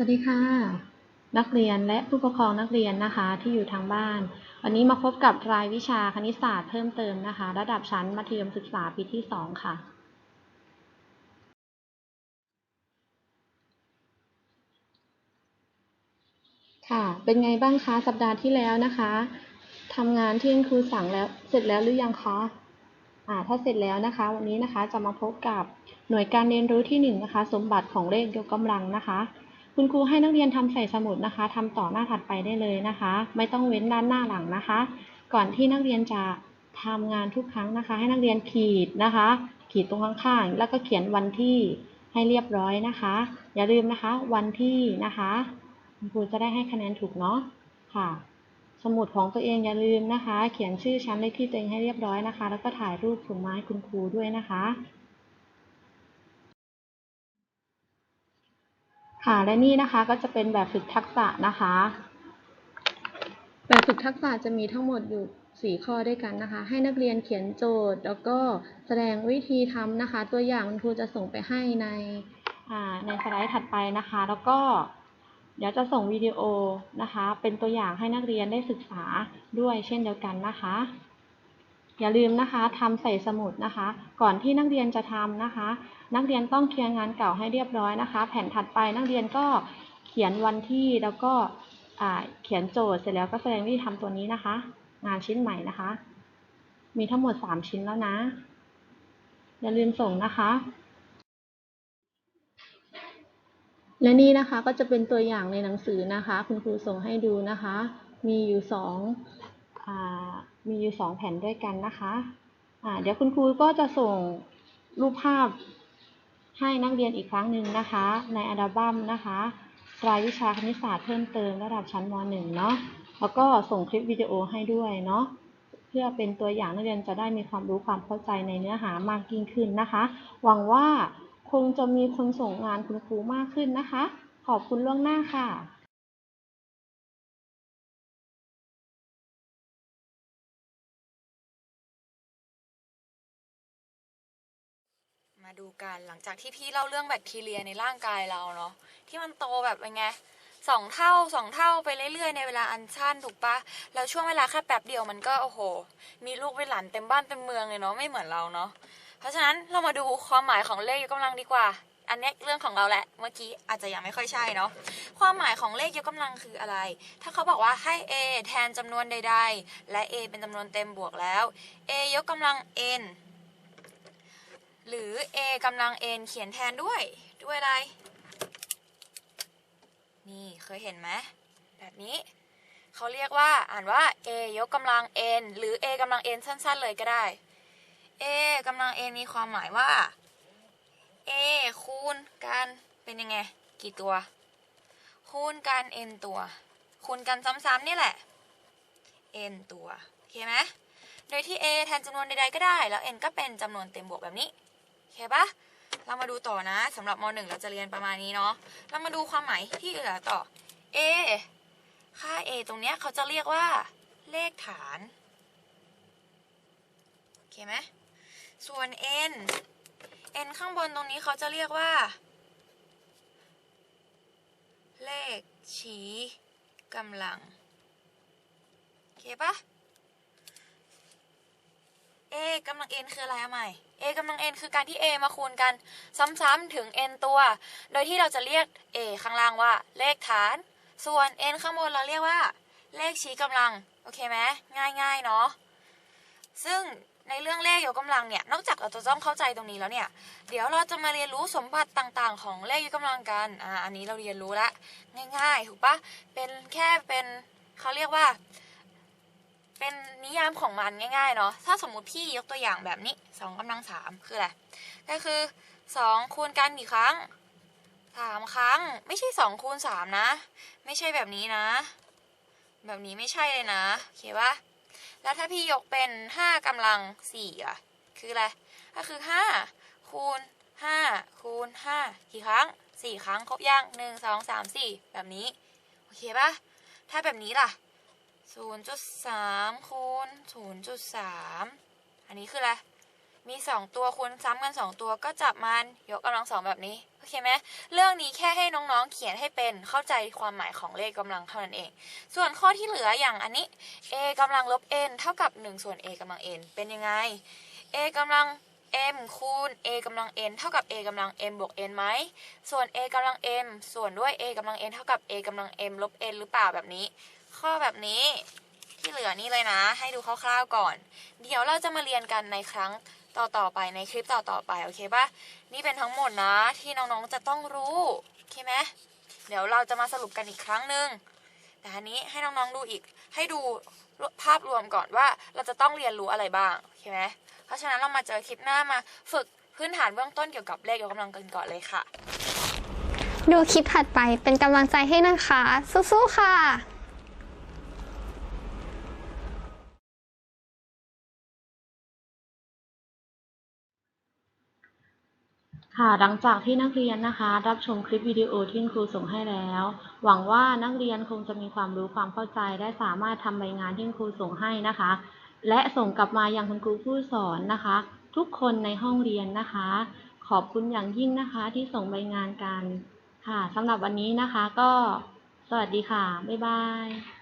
สวัสดีค่ะ นักเรียนและผู้ปกครองนักเรียนนะคะที่อยู่ทางบ้าน วันนี้มาพบกับรายวิชาคณิตศาสตร์เพิ่มเติมนะคะ ระดับชั้นมัธยมศึกษาปีที่ 2 ค่ะ ค่ะ เป็นไงบ้างคะสัปดาห์ที่แล้วนะคะทำงานที่คุณครูสั่งแล้วเสร็จแล้วหรือยังคะอ่าถ้าเสร็จแล้วนะคะ วันนี้นะคะจะมาพบกับหน่วยการเรียนรู้ที่หนึ่งนะคะ สมบัติของเลขยกกำลังนะคะ คุณครูให้นักเรียนทำใส่สมุดนะคะทำต่อหน้าถัดไปได้เลยนะคะ ไม่ต้องเว้นด้านหน้าหลังนะคะ ก่อนที่นักเรียนจะทำงานทุกครั้งนะคะ ให้นักเรียนขีดนะคะ ขีดตรงข้างๆแล้วก็เขียนวันที่ให้เรียบร้อยนะคะ อย่าลืมนะคะ วันที่นะคะคุณครูจะได้ให้คะแนนถูกเนาะค่ะ สมุดของตัวเองอย่าลืมนะคะ เขียนชื่อชั้นเลขที่ตัวเองให้เรียบร้อยนะคะ แล้วก็ถ่ายรูปส่งมาให้คุณครูด้วยนะคะ ค่ะและนี่นะคะก็จะเป็นแบบฝึกทักษะนะคะ แบบฝึกทักษะจะมีทั้งหมดอยู่ 4 ข้อด้วยกันนะคะ ให้นักเรียนเขียนโจทย์ แล้วก็แสดงวิธีทำนะคะ ตัวอย่างคุณครูจะส่งไปให้ในอ่าในสไลด์ถัดไปนะคะ แล้วก็เดี๋ยวจะส่งวิดีโอนะคะ เป็นตัวอย่างให้นักเรียนได้ศึกษาด้วยเช่นเดียวกันนะคะ อย่าลืมนะคะทำใส่สมุดนะคะ ก่อนที่นักเรียนจะทำนะคะ นักเรียนต้องเคลียร์งานเก่าให้เรียบร้อยนะคะ แผ่นถัดไปนักเรียนก็เขียนวันที่แล้วก็เขียนโจทย์เสร็จแล้วก็แสดงวิธีทำตัวนี้นะคะ งานชิ้นใหม่นะคะ มีทั้งหมด 3 ชิ้นแล้วนะ อย่าลืมส่งนะคะและนี่นะคะก็จะเป็นตัวอย่างในหนังสือนะคะ คุณครูส่งให้ดูนะคะ มีอยู่สองอ่ามีอยู่สองแผ่นด้วยกันนะคะอ่าเดี๋ยวคุณครูก็จะส่งรูปภาพให้นักเรียนอีกครั้งหนึ่งนะคะ ในอัลบั้มนะคะรายวิชาคณิตศาสตร์เพิ่มเติมระดับชั้นม .1 เนาะแล้วก็ส่งคลิปวิดีโอให้ด้วยเนาะเพื่อเป็นตัวอย่างนักเรียนจะได้มีความรู้ความเข้าใจในเนื้อหามากยิ่งขึ้นนะคะ หวังว่าคงจะมีคนส่งงานคุณครูมากขึ้นนะคะ ขอบคุณล่วงหน้าค่ะ มาดูกันหลังจากที่พี่เล่าเรื่องแบคทีเรียในร่างกายเราเนาะที่มันโตแบบเป็นไงสองเท่าสองเท่าไปเรื่อยๆในเวลาอันสั้นถูกปะแล้วช่วงเวลาแค่แป๊บเดียวมันก็โอ้โห มีลูกเป็นหลานเต็มบ้านเต็มเมืองเลยเนาะไม่เหมือนเราเนาะเพราะฉะนั้นเรามาดูความหมายของเลขยกกำลังดีกว่า อันนี้เรื่องของเราแหละเมื่อกี้อาจจะยังไม่ค่อยใช่เนาะความหมายของเลขยกกำลังคืออะไร ถ้าเขาบอกว่าให้ a แทนจำนวนใด ๆ และ a เป็นจำนวนเต็มบวกแล้ว a ยกกำลัง n หรือ a กำลัง n เขียนแทนด้วย ด้วยอะไร นี่เคยเห็นไหมแบบนี้ เขาเรียกว่าอ่านว่า a ยกกำลัง n หรือ a กำลัง n สั้น ๆ เลยก็ได้ a กำลัง n มีความหมายว่า a คูณกันเป็นยังไง กี่ตัว คูณกัน n ตัว คูณกันซ้ำๆนี่แหละ n ตัวโอเคไหมโดยที่ a แทนจำนวนใดๆก็ได้ แล้ว n ก็เป็นจำนวนเต็มบวกแบบนี้ โอเคปะเรามาดูต่อนะสำหรับม .1 เราจะเรียนประมาณนี้เนาะเรามาดูความหมายที่เหลือต่อ a ค่า a ตรงเนี้ยเขาจะเรียกว่า เลขฐานโอเคไหมส่วน n n ข้างบนตรงนี้เขาจะเรียกว่า เลขชี้กำลังโอเคปะ a กำลัง n คืออะไรอะใหม่ a กำลัง n คือการที่ a มาคูณกัน ซ้ำๆถึง n ตัว โดยที่เราจะเรียก a ข้างล่างว่าเลขฐาน ส่วน n ข้างบนเราเรียกว่า เลขชี้กำลัง โอเคไหมง่ายๆเนาะ ซึ่งในเรื่องเลขยกกำลังเนี่ย นอกจากเราจะต้องเข้าใจตรงนี้แล้วเนี่ย เดี๋ยวเราจะมาเรียนรู้สมบัติต่างๆ ของเลขยกกำลังกัน อ่า อันนี้เราเรียนรู้ละ ง่ายๆ ถูกปะเป็นแค่เป็นเขาเรียกว่า เป็นนิยามของมันง่ายๆเนาะถ้าสมมุติพี่ยกตัวอย่างแบบนี้สองกำลังสามคืออะไรก็คือสองคูณกันกี่ครั้งสามครั้ง ไม่ใช่สองคูณสามนะ ไม่ใช่แบบนี้นะ แบบนี้ไม่ใช่เลยนะโอเคปะแล้วถ้าพี่ยกเป็นห้ากำลังสี่ะคืออะไรก็คือห้าคูณห้าคูณห้ากี่ครั้งสี่ครั้งครบยังหนึ่งสองสามสี่แบบนี้ โอเคปะถ้าแบบนี้ล่ะ ศูนย์จุดสามคูณศูนย์จุดสามอันนี้คืออะไร มีสองตัวคูณซ้ำกันสองตัวก็จับมันยกกำลังสองแบบนี้ โอเคไหมเรื่องนี้แค่ให้น้องๆเขียนให้เป็นเข้าใจความหมายของเลขกำลังเท่านั้นเอง ส่วนข้อที่เหลืออย่างอันนี้ a กำลังลบ n เท่ากับ 1 ส่วน a กำลัง n เป็นยังไง a กำลัง m คูณ a กำลัง n เท่ากับ a กำลัง m บวก n ไหม ส่วน a กำลัง m ส่วนด้วย a กำลัง n เท่ากับ a กำลัง m ลบ n หรือเปล่าแบบนี้ ข้อแบบนี้ที่เหลือนี่เลยนะ ให้ดูคร่าวๆก่อน เดี๋ยวเราจะมาเรียนกันในครั้งต่อๆไปในคลิปต่อๆไปโอเคปะนี่เป็นทั้งหมดนะที่น้องๆจะต้องรู้โอเคไหมเดี๋ยวเราจะมาสรุปกันอีกครั้งหนึ่งแต่อันนี้ให้น้องๆดูอีก ให้ดูภาพรวมก่อนว่าเราจะต้องเรียนรู้อะไรบ้างโอเคไหมเพราะฉะนั้นเรามาเจอคลิปหน้ามาฝึกพื้นฐานเบื้องต้นเกี่ยวกับเลขยกกำลังกันก่อนเลยค่ะ ดูคลิปถัดไปเป็นกำลังใจให้นะคะ สู้ๆค่ะ ค่ะหลังจากที่นักเรียนนะคะ รับชมคลิปวิดีโอที่ครูส่งให้แล้ว หวังว่านักเรียนคงจะมีความรู้ความเข้าใจ และสามารถทำใบงานที่คุณครูส่งให้นะคะ และส่งกลับมายังคุณครูผู้สอนนะคะ ทุกคนในห้องเรียนนะคะ ขอบคุณอย่างยิ่งนะคะที่ส่งใบงานกันค่ะสำหรับวันนี้นะคะก็ สวัสดีค่ะ บ๊ายบาย